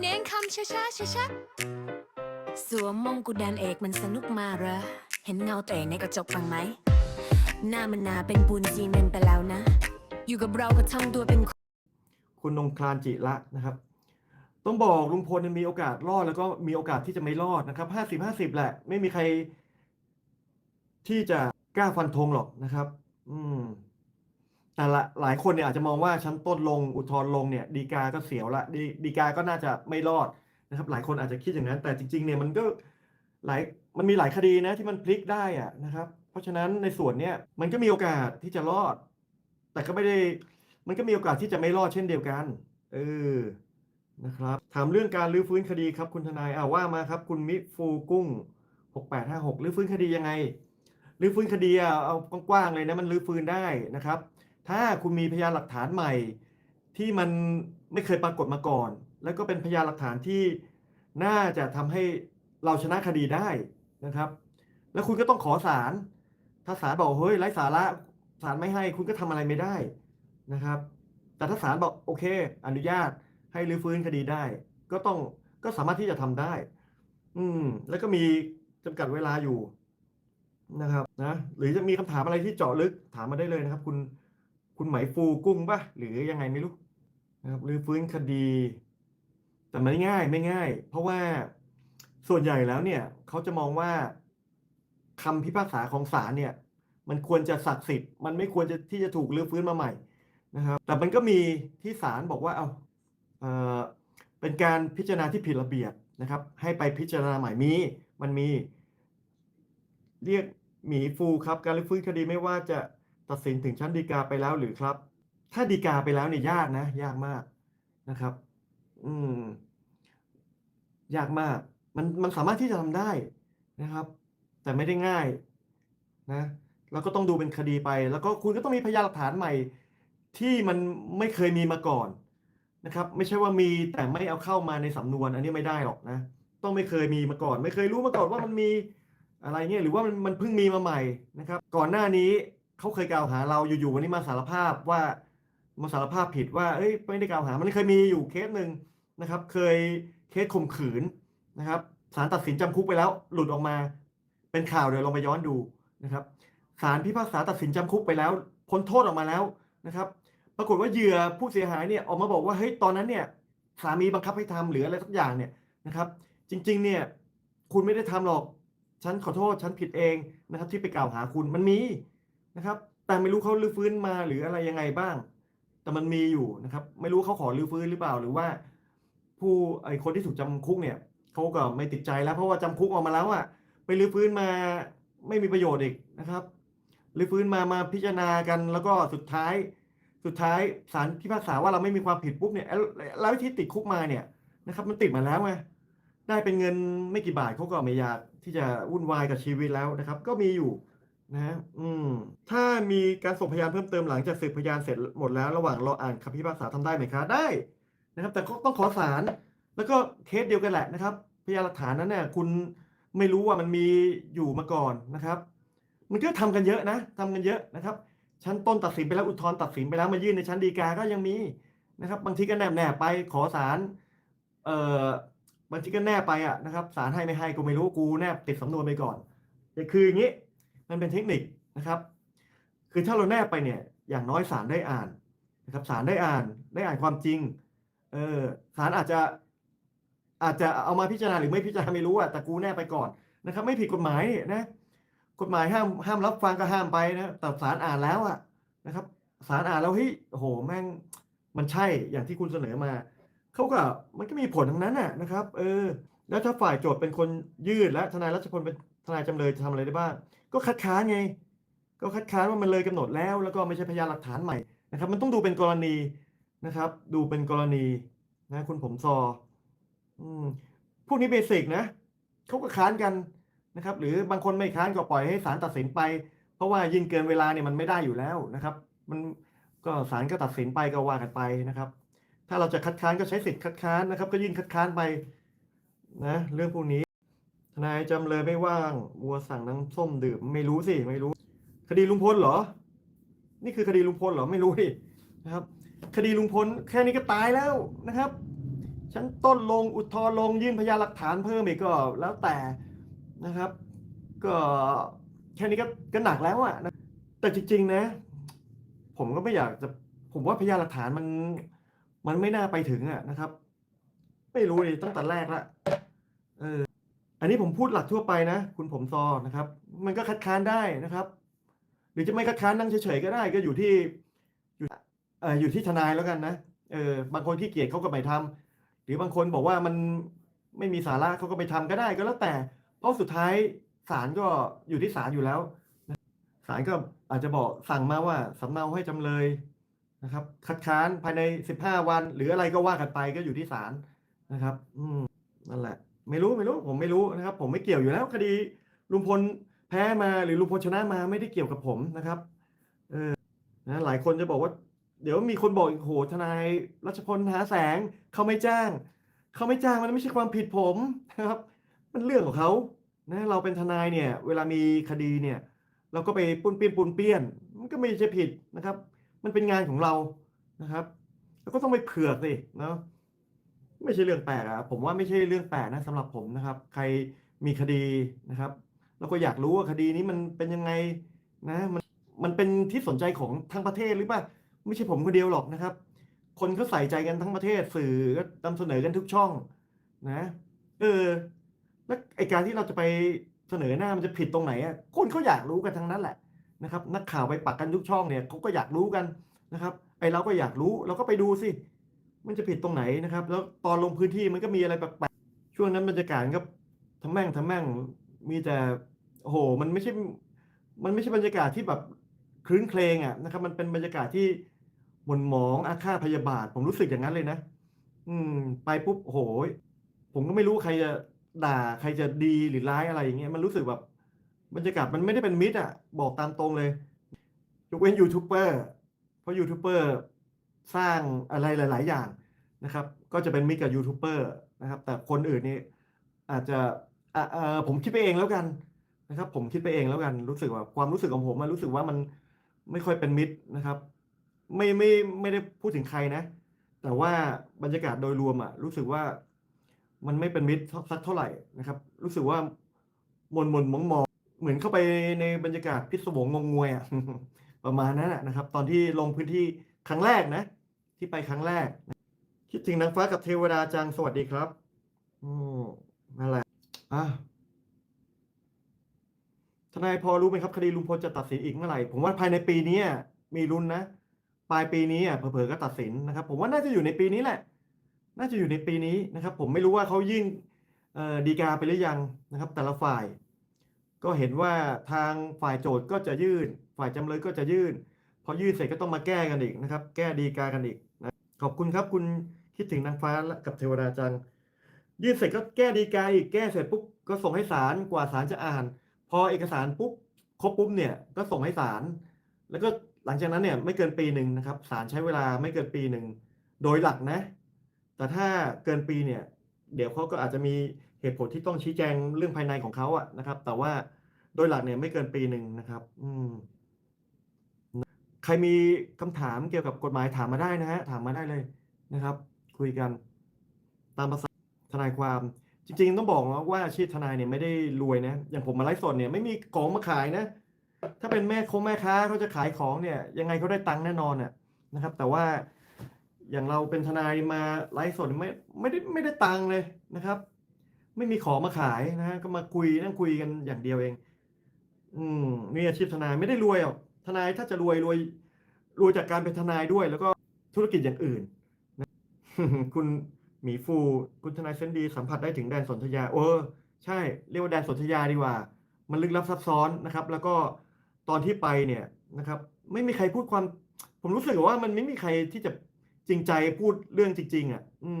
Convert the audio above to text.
เน้นคำช้าช้าช้าช้าสวมมงกุฎแดนเอกมันสนุกมาเหรอ เห็นเงาตัวเองในกระจกบ้างไหม หน้ามันนาเป็นปูนซีเมนไปแล้วนะ อยู่กับเราก็ทำตัวเป็น คุณนงคลานจิระนะครับ ต้องบอกลุงพลเนี่ยมีโอกาสรอดแล้วก็มีโอกาสที่จะไม่รอดนะครับห้าสิบห้าสิบแหละ ไม่มีใครที่จะกล้าฟันธงหรอกนะครับ อืม แต่ละหลายคนเนี่ยอาจจะมองว่าชั้นต้นลงอุทธรณ์ลงเนี่ยดีกาก็เสียวละดีดีกาก็น่าจะไม่รอดนะครับ หลายคนอาจจะคิดอย่างนั้น แต่จริงๆเนี่ยมันก็หลายมันมีหลายคดีนะที่มันพลิกได้อะนะครับ เพราะฉะนั้นในส่วนเนี้ยมันก็มีโอกาสที่จะรอด แต่ก็ไม่ได้มันก็มีโอกาสที่จะไม่รอดเช่นเดียวกันเออนะครับถามเรื่องการรื้อฟื้นคดีครับคุณทนายอ่าว่ามาครับ คุณมิฟูกุ้ง6856รื้อฟื้นคดียังไงรื้อฟื้นคดีอะเอากว้างๆเลยนะมันรื้อฟื้นได้นะครับ ถ้าคุณมีพยานหลักฐานใหม่ ที่มันไม่เคยปรากฏมาก่อน แล้วก็เป็นพยานหลักฐานที่น่าจะทำให้เราชนะคดีได้นะครับ แล้วคุณก็ต้องขอศาลถ้าศาลบอกเฮ้ยไร้สาระศาลไม่ให้คุณก็ทำอะไรไม่ได้นะครับ แต่ถ้าศาลบอกโอเค อนุญาตให้รื้อฟื้นคดีได้ ก็ต้องก็สามารถที่จะทำได้ อืม แล้วก็มีจำกัดเวลาอยู่นะครับนะหรือจะมีคำถามอะไรที่เจาะลึกถามมาได้เลยนะครับ คุณ คุณไหมฟูกุ้งปะหรือยังไงไม่รู้นะครับหรือฟื้นคดี แต่ไม่ง่ายไม่ง่าย เพราะว่าส่วนใหญ่แล้วเนี่ยเขาจะมองว่าคำพิพากษาของศาลเนี่ย มันควรจะศักดิ์สิทธิ์มันไม่ควรจะที่จะถูกรื้อฟื้นมาใหม่นะครับแต่มันก็มีที่ศาลบอกว่าเอาเออเป็นการพิจารณาที่ผิดระเบียบนะครับ ให้ไปพิจารณาใหม่มีมันมี เรียกหมีฟูครับ การรื้อฟื้นคดีไม่ว่าจะ ตัดสินถึงชั้นฎีกาไปแล้วหรือครับ ถ้าฎีกาไปแล้วเนี่ยยากนะ ยากมากนะครับ อืม ยากมาก มันมันสามารถที่จะทำได้นะครับ แต่ไม่ได้ง่ายนะแล้วก็ต้องดูเป็นคดีไป แล้วก็คุณก็ต้องมีพยานหลักฐานใหม่ ที่มันไม่เคยมีมาก่อนนะครับ ไม่ใช่ว่ามีแต่ไม่เอาเข้ามาในสำนวน อันนี้ไม่ได้หรอกนะ ต้องไม่เคยมีมาก่อน ไม่เคยรู้มาก่อนว่ามันมีอะไรเงี้ยหรือว่ามันมันเพิ่งมีมาใหม่นะครับ ก่อนหน้านี้ เขาเคยกล่าวหาเราอยู่ๆวันนี้มาสารภาพว่ามาสารภาพผิดว่าเอ้ยไม่ได้กล่าวหา มันเคยมีอยู่เคสหนึ่งนะครับ เคยเคสข่มขืนนะครับศาลตัดสินจำคุกไปแล้วหลุดออกมา เป็นข่าวเดี๋ยวลองไปย้อนดูนะครับศาลพิพากษาตัดสินจำคุกไปแล้วพ้นโทษออกมาแล้วนะครับ ปรากฏว่าเหยื่อผู้เสียหายเนี่ยออกมาบอกว่าเฮ้ยตอนนั้นเนี่ยสามีบังคับให้ทำหรืออะไรสักอย่างเนี่ยนะครับ จริง ๆ เนี่ยคุณไม่ได้ทำหรอกฉันขอโทษฉันผิดเองนะครับ ที่ไปกล่าวหาคุณมันมี นะครับ แต่ไม่รู้เขาลื้อฟื้นมาหรืออะไรยังไงบ้าง แต่มันมีอยู่นะครับ ไม่รู้เขาขอลื้อฟื้นหรือเปล่า หรือว่า ผู้ไอคนที่ถูกจำคุกเนี่ยเขาก็ไม่ติดใจแล้ว เพราะว่าจำคุกออกมาแล้วอะไปลื้อฟื้นมาไม่มีประโยชน์อีกนะครับลื้อฟื้นมามาพิจารณากันแล้วก็สุดท้าย สุดท้ายศาลพิพากษาว่าเราไม่มีความผิดปุ๊บเนี่ยแล้วแล้วที่ติดคุกมาเนี่ยนะครับ มันติดมาแล้วไงได้เป็นเงินไม่กี่บาทเขาก็ไม่อยากที่จะวุ่นวายกับชีวิตแล้วนะครับ ก็มีอยู่ นะฮะอืม ถ้ามีการส่งพยานเพิ่มเติมหลังจากสืบพยานเสร็จหมดแล้วระหว่างรออ่านคำพิพากษาทำได้ไหมคะได้นะครับ แต่ก็ต้องขอศาลแล้วก็เคสเดียวกันแหละนะครับ พยานหลักฐานนั้นเนี่ยคุณไม่รู้ว่ามันมีอยู่มาก่อนนะครับ มันก็ทำกันเยอะนะทำกันเยอะนะครับ ชั้นต้นตัดสินไปแล้วอุทธรณ์ตัดสินไปแล้วมายื่นในชั้นฎีกาก็ยังมีนะครับ บางทีก็แนบแนบไปขอศาลเอ่อบางทีก็แนบไปอะนะครับศาลให้ไม่ให้ก็ไม่รู้กูแนบติดสำนวนไปก่อนแต่คืออย่างนี้ มันเป็นเทคนิคนะครับ คือถ้าเราแนบไปเนี่ย อย่างน้อยศาลได้อ่านนะครับศาลได้อ่านได้อ่านความจริงเออศาลอาจจะอาจจะเอามาพิจารณาหรือไม่พิจารณาไม่รู้อะแต่กูแนบไปก่อนนะครับ ไม่ผิดกฎหมายนะกฎหมายห้ามห้ามรับฟังก็ห้ามไปนะแต่ศาลอ่านแล้วอะนะครับศาลอ่านแล้วเฮ้ยโหแม่งมันใช่อย่างที่คุณเสนอมาเขาก็มันก็มีผลทั้งนั้นน่ะนะครับ เออ แล้วถ้าฝ่ายโจทย์เป็นคนยื่นและทนายรัชพลเป็น ทนายจำเลยจะทำอะไรได้บ้างก็คัดค้านไง ก็คัดค้านว่ามันเลยกำหนดแล้ว แล้วก็ไม่ใช่พยานหลักฐานใหม่นะครับ มันต้องดูเป็นกรณีนะครับ ดูเป็นกรณีนะคุณผมซออืมพวกนี้เบสิกนะเขาก็ค้านกันนะครับ หรือบางคนไม่ค้านก็ปล่อยให้ศาลตัดสินไป เพราะว่ายิ่งเกินเวลาเนี่ยมันไม่ได้อยู่แล้วนะครับ มันก็ศาลก็ตัดสินไปก็ว่ากันไปนะครับ ถ้าเราจะคัดค้านก็ใช้สิทธิ์คัดค้านนะครับ ก็ยื่นคัดค้านไปนะ เรื่องพวกนี้ ทนายจำเลยไม่ว่างวัวสั่งน้ำส้มดื่มไม่รู้สิไม่รู้ คดีลุงพลเหรอ นี่คือคดีลุงพลเหรอไม่รู้ดินะครับ คดีลุงพลแค่นี้ก็ตายแล้วนะครับชั้นต้นลงอุทธร์ลงยื่นพยานหลักฐานเพิ่มอีกก็แล้วแต่นะครับ ก็แค่นี้ก็ก็หนักแล้วอะนะแต่จริง ๆ นะ ผมก็ไม่อยากจะผมว่าพยานหลักฐานมันมันไม่น่าไปถึงอะนะครับ ไม่รู้เลยตั้งแต่แรกละเออ อันนี้ผมพูดหลักทั่วไปนะ คุณผมซอนะครับ มันก็คัดค้านได้นะครับ หรือจะไม่คัดค้านนั่งเฉยๆก็ได้ ก็อยู่ที่อยู่เอ่ออยู่ที่ทนายแล้วกันนะเออบางคนขี้เกียจเขาก็ไม่ทำหรือบางคนบอกว่ามันไม่มีสาระเขาก็ไปทำก็ได้ก็แล้วแต่ เพราะสุดท้ายศาลก็อยู่ที่ศาลอยู่แล้วศาลก็อาจจะบอกสั่งมาว่าสำเนาให้จำเลยนะครับ คัดค้านภายใน15วัน หรืออะไรก็ว่ากันไปก็อยู่ที่ศาลนะครับ อืมนั่นแหละ ไม่รู้ไม่รู้ผมไม่รู้นะครับ ผมไม่เกี่ยวอยู่แล้วคดีลุงพลแพ้มาหรือลุงพลชนะมาไม่ได้เกี่ยวกับผมนะครับเออนะหลายคนจะบอกว่า เดี๋ยวมีคนบอกอีกโหทนายรัชพลหาแสงเขาไม่จ้าง เขาไม่จ้างมันไม่ใช่ความผิดผมนะครับ มันเรื่องของเขานะเราเป็นทนายเนี่ยเวลามีคดีเนี่ยเราก็ไปปุ้นเปี้ยนปุนเปี้ยน มันก็ไม่ใช่ผิดนะครับ มันเป็นงานของเรานะครับ แล้วก็ต้องไปเผือกสิเนาะ ไม่ใช่เรื่องแปลกอะผมว่าไม่ใช่เรื่องแปลกนะสำหรับผมนะครับ ใครมีคดีนะครับ แล้วก็อยากรู้ว่าคดีนี้มันเป็นยังไงนะมันมันเป็นที่สนใจของทั้งประเทศหรือเปล่าไม่ใช่ผมคนเดียวหรอกนะครับ คนเขาใส่ใจกันทั้งประเทศสื่อก็นำเสนอกันทุกช่อง นะเออแล้วไอการที่เราจะไปเสนอหน้ามันจะผิดตรงไหนอะคนเขาอยากรู้กันทั้งนั้นแหละนะครับ นักข่าวไปปักกันทุกช่องเนี่ยเขาก็อยากรู้กันนะครับ ไอเราก็อยากรู้เราก็ไปดูสิ มันจะผิดตรงไหนนะครับ แล้วตอนลงพื้นที่มันก็มีอะไรแปลกๆช่วงนั้นบรรยากาศก็ทำแม่งทำแม่งมีแต่โอ้โหมันไม่ใช่ มันไม่ใช่บรรยากาศที่แบบคลื้นเครงอะนะครับ มันเป็นบรรยากาศที่หม่นหมองอาฆาตพยาบาท ผมรู้สึกอย่างนั้นเลยนะอืม ไปปุ๊บโอ้โหผมก็ไม่รู้ใครจะด่าใครจะดีหรือร้ายอะไรอย่างเงี้ยมันรู้สึกแบบบรรยากาศมันไม่ได้เป็นมิตรอะ บอกตามตรงเลยยกเว้นยูทูบเบอร์เพราะยูทูบเบอร์ สร้างอะไรหลาย ๆ อย่างนะครับ ก็จะเป็นมิตรกับยูทูบเบอร์นะครับ แต่คนอื่นนี่อาจจะเออผมคิดไปเองแล้วกันนะครับ ผมคิดไปเองแล้วกันรู้สึกว่าความรู้สึกของผมมันรู้สึกว่ามันไม่ค่อยเป็นมิตรนะครับ ไม่ไม่ไม่ได้พูดถึงใครนะ แต่ว่าบรรยากาศโดยรวมอะรู้สึกว่ามันไม่เป็นมิตรสักเท่าไหร่นะครับ รู้สึกว่ามนมนมองมองเหมือนเข้าไปในบรรยากาศพิศวงงงงวยอะประมาณนั้นนะนะครับ ตอนที่ลงพื้นที่ครั้งแรกนะ ที่ไปครั้งแรก คิดถึงนางฟ้ากับเทวดาจังสวัสดีครับอืมนั่นแหละอะทนายพอรู้ไหมครับคดีลุงพลจะตัดสินอีกเมื่อไหร่ ผมว่าภายในปีนี้มีลุ้นนะ ปลายปีนี้เผลอๆก็ตัดสินนะครับ ผมว่าน่าจะอยู่ในปีนี้แหละ น่าจะอยู่ในปีนี้นะครับ ผมไม่รู้ว่าเขายื่นดีกาไปหรือยังนะครับ แต่ละฝ่าย ก็เห็นว่าทางฝ่ายโจทย์ก็จะยื่น ฝ่ายจำเลยก็จะยื่น พอยื่นเสร็จก็ต้องมาแก้กันอีกนะครับ แก้ดีกากันอีก ขอบคุณครับคุณคิดถึงนางฟ้ากับเทวดาจังยื่นเสร็จก็แก้ดีกาอีกแก้เสร็จปุ๊บก็ส่งให้ศาลกว่าศาลจะอ่าน พอเอกสารปุ๊บครบปุ๊บเนี่ยก็ส่งให้ศาลแล้วก็หลังจากนั้นเนี่ยไม่เกินปีหนึ่งนะครับศาลใช้เวลาไม่เกินปีหนึ่งโดยหลักนะ แต่ถ้าเกินปีเนี่ย เดี๋ยวเขาก็อาจจะมีเหตุผลที่ต้องชี้แจงเรื่องภายในของเขาอะนะครับ แต่ว่าโดยหลักเนี่ยไม่เกินปีหนึ่งนะครับ อืม ใครมีคำถามเกี่ยวกับกฎหมายถามมาได้นะฮะถามมาได้เลยนะครับ คุยกันตามภาษาทนายความจริงๆ ต้องบอกนะว่าอาชีพทนายเนี่ยไม่ได้รวยนะ อย่างผมมาไลฟ์สดเนี่ยไม่มีของมาขายนะ ถ้าเป็นแม่คงแม่ค้าเขาจะขายของเนี่ย ยังไงเขาได้ตังค์แน่นอนน่ะนะครับ แต่ว่าอย่างเราเป็นทนายมาไลฟ์สดไม่ไม่ได้ไม่ได้ตังค์เลยนะครับ ไม่มีของมาขายนะฮะก็มาคุยนั่งคุยกันอย่างเดียวเอง อืมนี่อาชีพทนายไม่ได้รวยหรอก ทนายถ้าจะรวยรวยรวยจากการเป็นทนายด้วย แล้วก็ธุรกิจอย่างอื่นนะคุณหมีฟูคุณทนายเส้นดีสัมผัสได้ถึงแดนสนธยาเออใช่เรียกว่าแดนสนธยาดีกว่า มันลึกลับซับซ้อนนะครับ แล้วก็ตอนที่ไปเนี่ยนะครับ ไม่มีใครพูดความ ผมรู้สึกว่ามันไม่มีใครที่จะจริงใจพูดเรื่องจริง ๆ อะ อืม